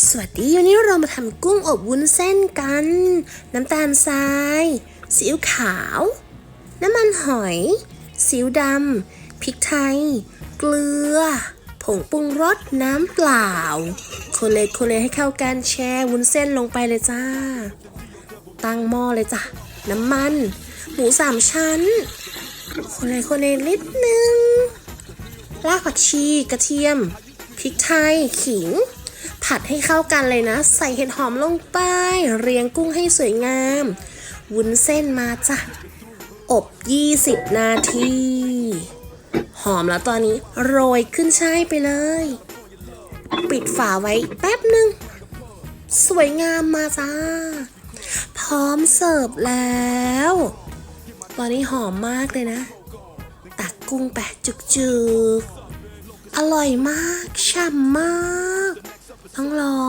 สวัสดีวันนี้เรามาทำกุ้งอบวุ้นเส้นกัน น้ำตาลทรายซีอิ๊วขาว น้ำมันหอยซีอิ๊วดำพริกไทย เกลือ ผงปรุงรสน้ำเปล่าโคเลโคเลให้เข้ากันแช่วุ้นเส้นลงไปเลยจ้า ตั้งหม้อเลยจ้ะ น้ำมัน หมูสามชั้นโคเลโคเลนิดนึงรากผักชีกระเทียมพริกไทยขิง ผัดให้เข้ากันเลยนะ ใส่เห็ดหอมลงไป เรียงกุ้งให้สวยงาม วุ้นเส้นมาจ้ะ อบ 20 นาที หอมแล้วตอนนี้โรยขึ้นช่ายไปเลย ปิดฝาไว้แป๊บหนึ่ง สวยงามมาจ้า พร้อมเสิร์ฟแล้ว ตอนนี้หอมมากเลยนะ ตักกุ้งแปะจุกๆ อร่อยมากฉ่ำมาก ต้องลอง